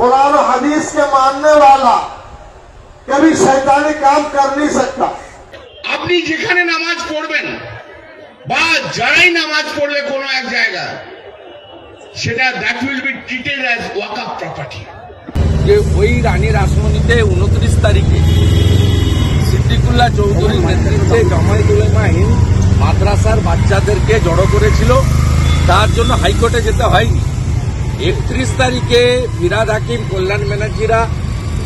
कुरान और हदीस के मानने वाला कभी शैतानी काम कर नहीं सकता আপনি যেখানে নামাজ পড়বেন বা যারাই নামাজ পড়বে কোনো এক জায়গায় সেটা that will be treated as waqf property যে ওই রানীর আসমনিতে উনত্রিশ তারিখে সিদ্দিকুল্লাহ চৌধুরীর নেতৃত্বে জামায়াত উলেমা হিন্দ মাদ্রাসার বাচ্চাদেরকে জড়ো করেছিল তার জন্য হাইকোর্টে যেতে হয়নি একত্রিশ তারিখে ফিরাদ হাকিম, কল্যাণ ব্যানার্জিরা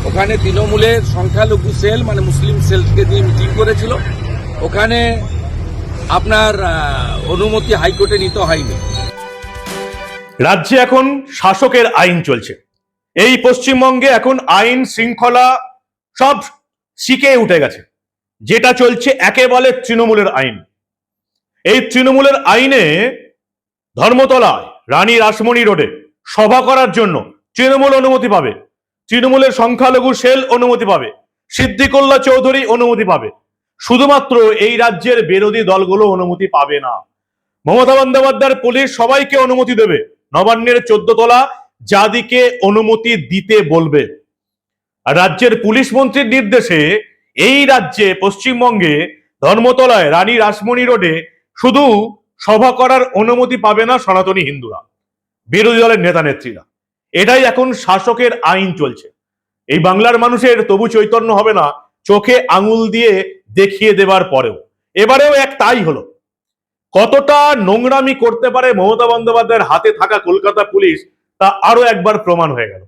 ওখানে তৃণমূলের সংখ্যালঘু সেল মানে মুসলিম সেলকে দিয়ে মিটিং করেছিল। ওখানে আপনার অনুমতি হাইকোর্টে নিতে হয়নি। রাজ্যে এখন শাসকের আইন চলছে। এই পশ্চিমবঙ্গে এখন আইন শৃঙ্খলা সব শিখে উঠে গেছে। যেটা চলছে একেবারে তৃণমূলের আইন। এই তৃণমূলের আইনে ধর্মতলায়, রানী রাসমণি রোডে সভা করার জন্য তৃণমূল অনুমতি পাবে। তৃণমূলের সংখ্যালঘু সেল অনুমতি পাবে। সিদ্দিকুল্লাহ চৌধুরী অনুমতি পাবে। শুধুমাত্র এই রাজ্যের বিরোধী দলগুলো অনুমতি পাবে না। মমতা বন্দ্যোপাধ্যায়ের পুলিশ সবাইকে অনুমতি দেবে। নবান্নের চোদ্দ তলা যাদিকে অনুমতি দিতে বলবে। রাজ্যের পুলিশ মন্ত্রীর নির্দেশে এই রাজ্যে পশ্চিমবঙ্গে ধর্মতলায় রানী রাসমণি রোডে শুধু সভা করার অনুমতি পাবে না সনাতনী হিন্দুরা। বিরোধী দলের নেতা নেত্রীরা। এটাই এখন শাসকের আইন চলছে। এই বাংলার মানুষের তবু চৈতন্য হবে না, চোখে আঙুল দিয়ে দেখিয়ে দেবার পরেও। এবারেও এক তাই হলো। কতটা নোংরামি করতে পারে মমতা বন্দ্যোপাধ্যায়ের হাতে থাকা কলকাতা পুলিশ, তা আরও একবার প্রমাণ হয়ে গেল।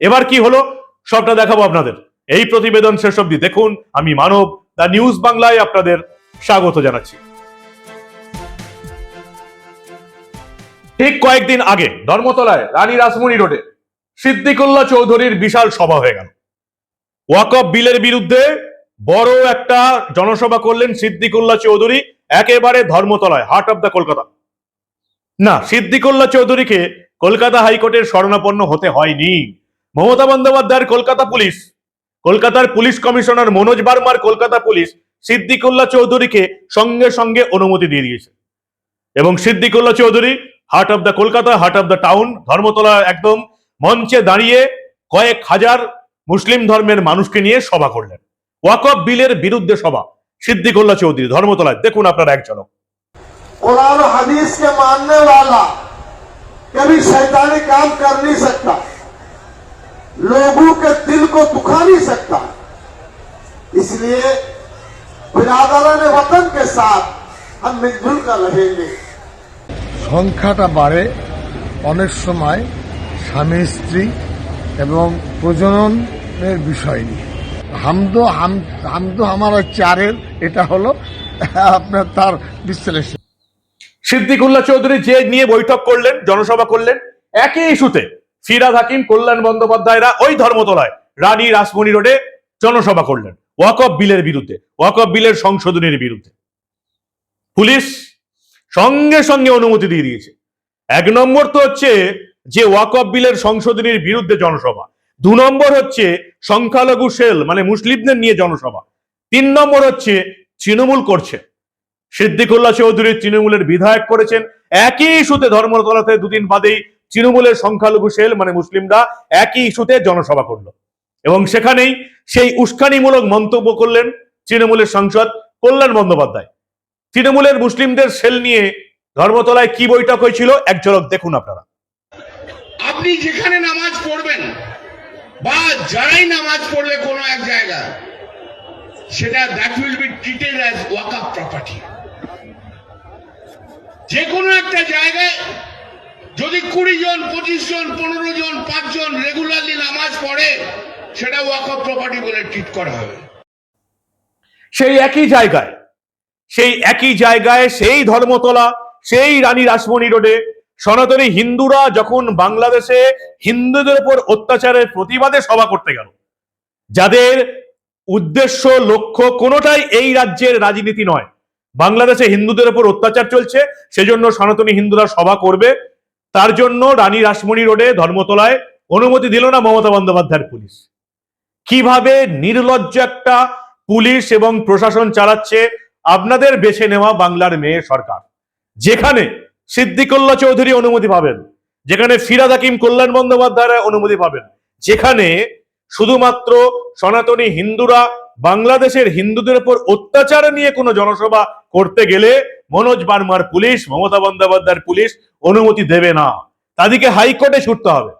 এবার কি হলো? সবটা দেখাবো আপনাদের। এই প্রতিবেদন শেষ অব্দি দেখুন। আমি মানব, দ্য নিউজ বাংলায় আপনাদের স্বাগত জানাচ্ছি। ঠিক কয়েকদিন আগে ধর্মতলায় রানী রাসমণি রোডে সিদ্দিকুল্লাহ চৌধুরীর বিশাল সভা হয়ে গেল। ওয়াকফ বিলের বিরুদ্ধে বড় একটা জনসভা করলেন সিদ্দিকুল্লাহ চৌধুরী, একেবারে ধর্মতলায় হার্ট অফ দ্য কলকাতা। না, সিদ্দিকুল্লাহ চৌধুরীকে কলকাতা হাইকোর্টের শরণাপন্ন হতে হয়নি। মমতা বন্দ্যোপাধ্যায়ের কলকাতা পুলিশ, কলকাতার পুলিশ কমিশনার মনোজ বার্মার কলকাতা পুলিশ সিদ্দিকুল্লাহ চৌধুরীকে সঙ্গে সঙ্গে অনুমতি দিয়ে দিয়েছে। এবং Siddiqullah Chowdhury heart of the Kolkata heart of the town Dharmatala একদম মঞ্চে দাঁড়িয়ে কয়েক হাজার মুসলিম ধর্মের মানুষকে নিয়ে সভা করলেন ওয়াকফ বিলের বিরুদ্ধে সভা সিদ্দিকুল্লাহ চৌধুরী ধর্মতলায় দেখুন আপনারা এক ঝলক कुरान और हदीस के मानने वाला कभी शैतानी काम कर नहीं सकता लोगों के दिल को दुखा नहीं सकता इसलिए बिरादरान वतन के साथ हम मिलजुल कर रहेंगे সংখ্যাটা বাড়ে অনেক সময় স্বামী, স্ত্রী এবং প্রজননের বিষয় নিয়ে। হামদো, হাম, হামদো আমার চারের, এটা হলো আপনার তার বিশ্লেষণ। সিদ্দিকুল্লাহ চৌধুরী যে নিয়ে বৈঠক করলেন, জনসভা করলেন, একই ইস্যুতে ফিরাদ হাকিম, কল্যাণ বন্দ্যোপাধ্যায়রা ওই ধর্মতলায়, রানী রাসমণি রোডে জনসভা করলেন, ওয়াকফ বিলের বিরুদ্ধে, ওয়াকফ বিলের সংশোধনের বিরুদ্ধে। পুলিশ সঙ্গে সঙ্গে অনুমতি দিয়ে দিয়েছে। এক নম্বর তো হচ্ছে যে ওয়াকফ বিলের সংশোধনীর বিরুদ্ধে জনসভা। দু নম্বর হচ্ছে সংখ্যালঘু সেল মানে মুসলিমদের নিয়ে জনসভা। তিন নম্বর হচ্ছে তৃণমূল করছে। সিদ্দিকুল্লাহ চৌধুরী তৃণমূলের বিধায়ক করেছেন। একই ইস্যুতে ধর্মতলাতে দুদিন বাদেই তৃণমূলের সংখ্যালঘু সেল মানে মুসলিমরা, একই ইস্যুতে জনসভা করল। এবং সেখানেই সেই উস্কানিমূলক মন্তব্য করলেন তৃণমূলের সাংসদ কল্যাণ বন্দ্যোপাধ্যায়। তৃণমূলের মুসলিমদের সেল নিয়ে ধর্মতলায় কি বৈঠক হয়েছিল? এক ঝলক দেখুন আপনারা। আপনি যেখানে নামাজ পড়বেন বা যারাই নামাজ পড়বে কোনো এক জায়গায় সেটা that will be treated as waqf property যে কোনো একটা জায়গায় যদি কুড়ি জন পঁচিশ জন পনেরো জন পাঁচজন রেগুলারলি নামাজ পড়ে সেটা ওয়াকআপ প্রপার্টি বলে ট্রিট করা হবে। সেই একই জায়গায় সেই একই জায়গায় সেই ধর্মতলা, সেই রানী রাসমণি রোডে সনাতনী হিন্দুরা যখন বাংলাদেশে হিন্দুদের উপর অত্যাচারের প্রতিবাদে সভা করতে গেল, যাদের উদ্দেশ্য, লক্ষ্য কোনোটাই এই রাজ্যের রাজনীতি নয়। বাংলাদেশে হিন্দুদের উপর অত্যাচার চলছে, সেজন্য সনাতনী হিন্দুরা সভা করবে। তার জন্য রানী রাসমণি রোডে ধর্মতলায় অনুমতি দিল না মমতা বন্দ্যোপাধ্যায়ের পুলিশ। কীভাবে নির্লজ্জ একটা পুলিশ এবং প্রশাসন চালাচ্ছে আপনাদের বেছে নেওয়া বাংলার মেয়ে সরকার। যেখানে সিদ্দিকুল্লাহ চৌধুরী অনুমতি পাবেন, যেখানে ফিরাদ হাকিম কল্যাণ বন্দ্যোপাধ্যায়রা অনুমতি পাবেন, যেখানে শুধুমাত্র সনাতনী হিন্দুরা বাংলাদেশের হিন্দুদের উপর অত্যাচার নিয়ে কোনো জনসভা করতে গেলে মনোজ বার্মার পুলিশ, মমতা বন্দ্যোপাধ্যায়ের পুলিশ অনুমতি দেবে না। তাদেরকে হাইকোর্টে ছুটতে হবে।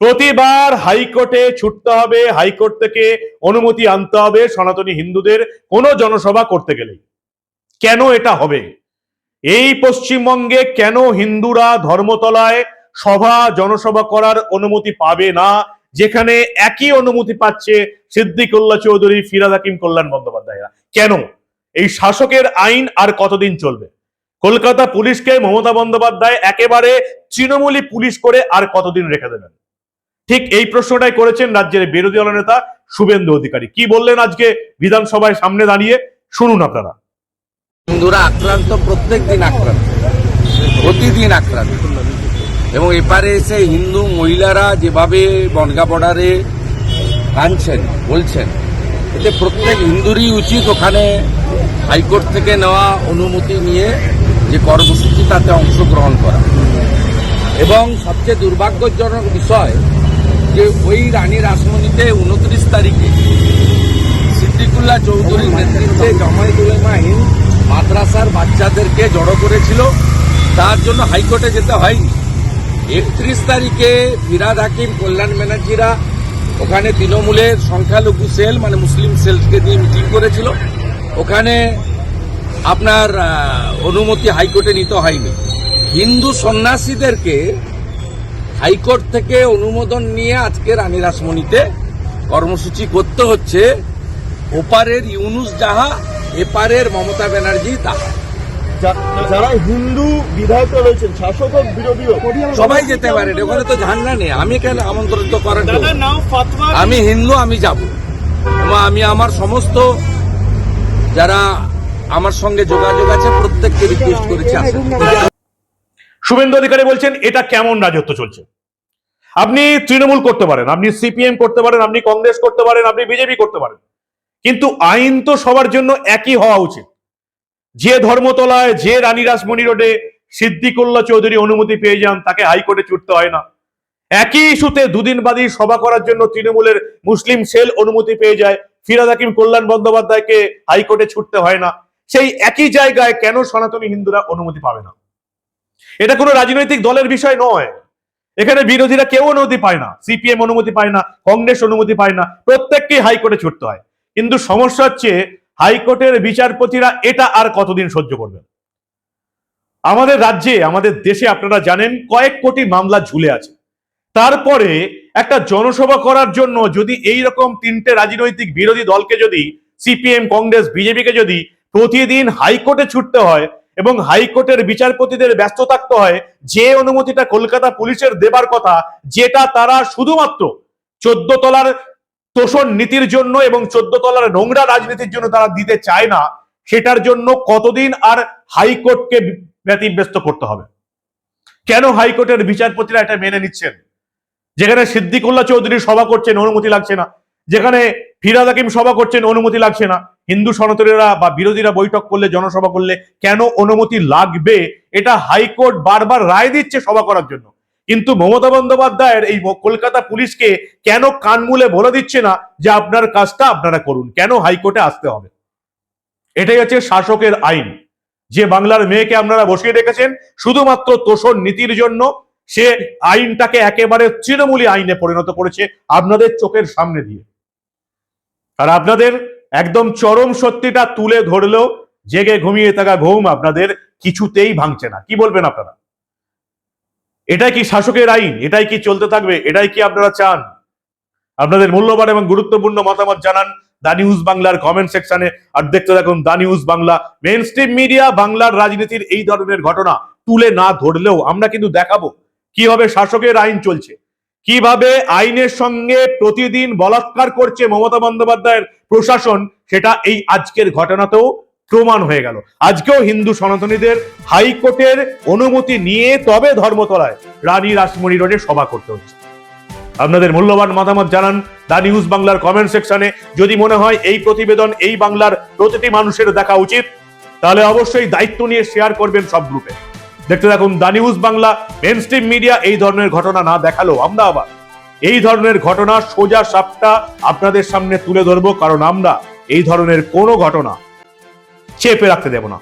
প্রতিবার হাইকোর্টে ছুটতে হবে, হাইকোর্ট থেকে অনুমতি আনতে হবে সনাতনী হিন্দুদের, কোনো জনসভা করতে গেলে কেন এটা হবে? এই পশ্চিমবঙ্গে কেন হিন্দুরা ধর্মতলায় সভা, জনসভা করার অনুমতি পাবে না, যেখানে একই অনুমতি পাচ্ছে সিদ্দিকুল্লাহ চৌধুরী, ফিরাদ হাকিম কল্যাণ বন্দ্যোপাধ্যায়রা? কেন? এই শাসকের আইন আর কতদিন চলবে? কলকাতা পুলিশকে মমতা বন্দ্যোপাধ্যায় একেবারে তৃণমূলী পুলিশ করে আর কতদিন রেখে দেবেন? ঠিক এই প্রশ্নটাই করেছেন রাজ্যের বিরোধী দল নেতা শুভেন্দু অধিকারী। কি বললেন আজকে বিধানসভায় সামনে দাঁড়িয়ে? শুনুন আপনারা। হিন্দুরা আক্রান্ত প্রত্যেক দিন আক্রান্ত, প্রতিদিন আক্রান্ত। এবং এপারে এসে হিন্দু মহিলারা যেভাবে বনগা বর্ডারে কাঁদছেন, বলছেন, এতে প্রত্যেক হিন্দুরই উচিত ওখানে হাইকোর্ট থেকে নেওয়া অনুমতি নিয়ে যে কর্মসূচি তাতে অংশগ্রহণ করা। এবং সবচেয়ে দুর্ভাগ্যজনক বিষয় যে ওই রানী রাসমণিতে উনত্রিশ তারিখে সিদ্দিকুল্লাহ চৌধুরীর নেতৃত্বে জামায়াত উলেমা হিন্দ মাদ্রাসার বাচ্চাদেরকে জড়ো করেছিল তার জন্য হাইকোর্টে যেতে হয়নি। একত্রিশ তারিখে ফিরাদ হাকিম কল্যাণ ব্যানার্জিরা ওখানে তৃণমূলের সংখ্যালঘু সেল মানে মুসলিম সেলকে দিয়ে মিটিং করেছিল। ওখানে আপনার অনুমতি হাইকোর্টে নিতে হয়নি। হিন্দু সন্ন্যাসীদেরকে হাইকোর্ট থেকে অনুমোদন নিয়ে আজকে রানী রাসমণিতে কর্মসূচি করতে হচ্ছে। ওপারের ইউনুস যাহা এপারের মমতা ব্যানার্জি তাহা। যারা হিন্দু বিধায়ক রয়েছেন শাসক সবাই যেতে পারে ওখানে তো ঝান্ডা নেই। আমি কেন আমন্ত্রিত করেন আমি হিন্দু আমি যাব। এবং আমি আমার সমস্ত যারা আমার সঙ্গে যোগাযোগ আছে প্রত্যেককে রিকোয়েস্ট করেছি আসেন শুভেন্দু অধিকারী বলছেন, এটা কেমন রাজত্ব চলছে? আপনি তৃণমূল করতে পারেন, আপনি সিপিএম করতে পারেন, আপনি কংগ্রেস করতে পারেন, আপনি বিজেপি করতে পারেন। কিন্তু আইন তো সবার জন্য একই হওয়া উচিত। যে ধর্মতলায় যে রানী রাসমণি রোডে সিদ্দিকুল্লাহ চৌধুরী অনুমতি পেয়ে যান, তাকে হাইকোর্টে ছুটতে হয় না। একই ইস্যুতে দুদিন বাদী সভা করার জন্য তৃণমূলের মুসলিম সেল অনুমতি পেয়ে যায়। ফিরাদ হাকিম, কল্যাণ বন্দ্যোপাধ্যায়কে হাইকোর্টে ছুটতে হয় না। সেই একই জায়গায় কেন সনাতনী হিন্দুরা অনুমতি পাবে না? এটা কোনো রাজনৈতিক দলের বিষয় নয়। এখানে বিরোধীরা কেউ অনুমতি পায় না, সিপিএম অনুমতি পায় না, কংগ্রেস অনুমতি পায় না প্রত্যেককেই হাইকোর্টে ছুটতে হয়। কিন্তু সমস্যা হচ্ছে, হাইকোর্টের বিচারপতিরা এটা আর কতদিন সহ্য করবেন? আমাদের রাজ্যে, আমাদের দেশে আপনারা জানেন, কয়েক কোটি মামলা ঝুলে আছে। তারপরে একটা জনসভা করার জন্য যদি এই রকম তিনটে রাজনৈতিক বিরোধী দলকে যদি সিপিএম, কংগ্রেস, বিজেপিকে যদি প্রতিদিন হাইকোর্টে ছুটতে হয় এবং হাইকোর্টের বিচারপতিদের ব্যস্ত থাকতে হয়। যে অনুমতিটা কলকাতা পুলিশের দেবার কথা, যেটা তারা শুধুমাত্র চোদ্দ তলার তোষণ নীতির জন্য এবং চোদ্দ তলার নোংরা রাজনীতির জন্য তারা দিতে চায় না, সেটার জন্য কতদিন আর হাইকোর্টকে ব্যতিব্যস্ত করতে হবে। কেন হাইকোর্টের বিচারপতিরা এটা মেনে নিচ্ছেন? যেখানে সিদ্দিকুল্লাহ চৌধুরী সভা করছেন অনুমতি লাগছে না। যেখানে ফিরাদ হাকিম সভা করছেন অনুমতি লাগছে না। হিন্দু সনাতনীরা বা বিরোধীরা বৈঠক করলে, জনসভা করলে কেন অনুমতি লাগবে? এটা হাইকোর্ট বারবার রায় দিচ্ছে সভা করার জন্য। কিন্তু মমতা বন্দ্যোপাধ্যায়ের এই কলকাতা পুলিশকে কেন কানমূলে বলে দিচ্ছে না যে আপনার কাজটা আপনারা করুন? কেন হাইকোর্টে আসতে হবে? এটাই হচ্ছে শাসকের আইন। যে বাংলার মেয়েকে আপনারা বসিয়ে রেখেছেন, শুধুমাত্র তোষণ নীতির জন্য সে আইনটাকে একেবারে তৃণমূলী আইনে পরিণত করেছে আপনাদের চোখের সামনে দিয়ে। আর আপনাদের একদম চরম সত্যিটা তুলে ধরলেও জেগে ঘুমিয়ে থাকা ঘুম আপনাদের কিছুতেই ভাঙছে না। কি বলবেন আপনারা? এটাই কি শাসকের আইন? এটাই কি চলতে থাকবে? এটাই কি আপনারা চান? আপনাদের মূল্যবান এবং গুরুত্বপূর্ণ মতামত জানান দা নিউজ বাংলার কমেন্ট সেকশনে আর দেখতে থাকুন the news Bangla. Mainstream media বাংলার রাজনীতির এই ধরনের ঘটনা তুলে না ধরলেও আমরা কিন্তু দেখাবো কীভাবে শাসকের আইন চলছে। কীভাবে আইনের সঙ্গে প্রতিদিন বলাৎকার করছে মমতা বন্দ্যোপাধ্যায়ের প্রশাসন, সেটা এই আজকের ঘটনাতেও প্রমাণ হয়ে গেল। আজকেও হিন্দু সনাতনীদের হাইকোর্টের অনুমতি নিয়ে তবে ধর্মতলায় রানী রাসমণি রোডে সভা করতে হচ্ছে। আপনাদের মূল্যবান মতামত জানান দা নিউজ বাংলার কমেন্ট সেকশনে। যদি মনে হয় এই প্রতিবেদন এই বাংলার প্রতিটি মানুষের দেখা উচিত, তাহলে অবশ্যই দায়িত্ব নিয়ে শেয়ার করবেন সব গ্রুপে। দেখতে থাকুন the news Bangla mainstream media এই ধরনের ঘটনা না দেখাল আমরা আবার এই ধরনের ঘটনা সোজা সাপটা আপনাদের সামনে তুলে ধরবো, কারণ আমরা এই ধরনের কোনো ঘটনা চেপে রাখতে দেব না।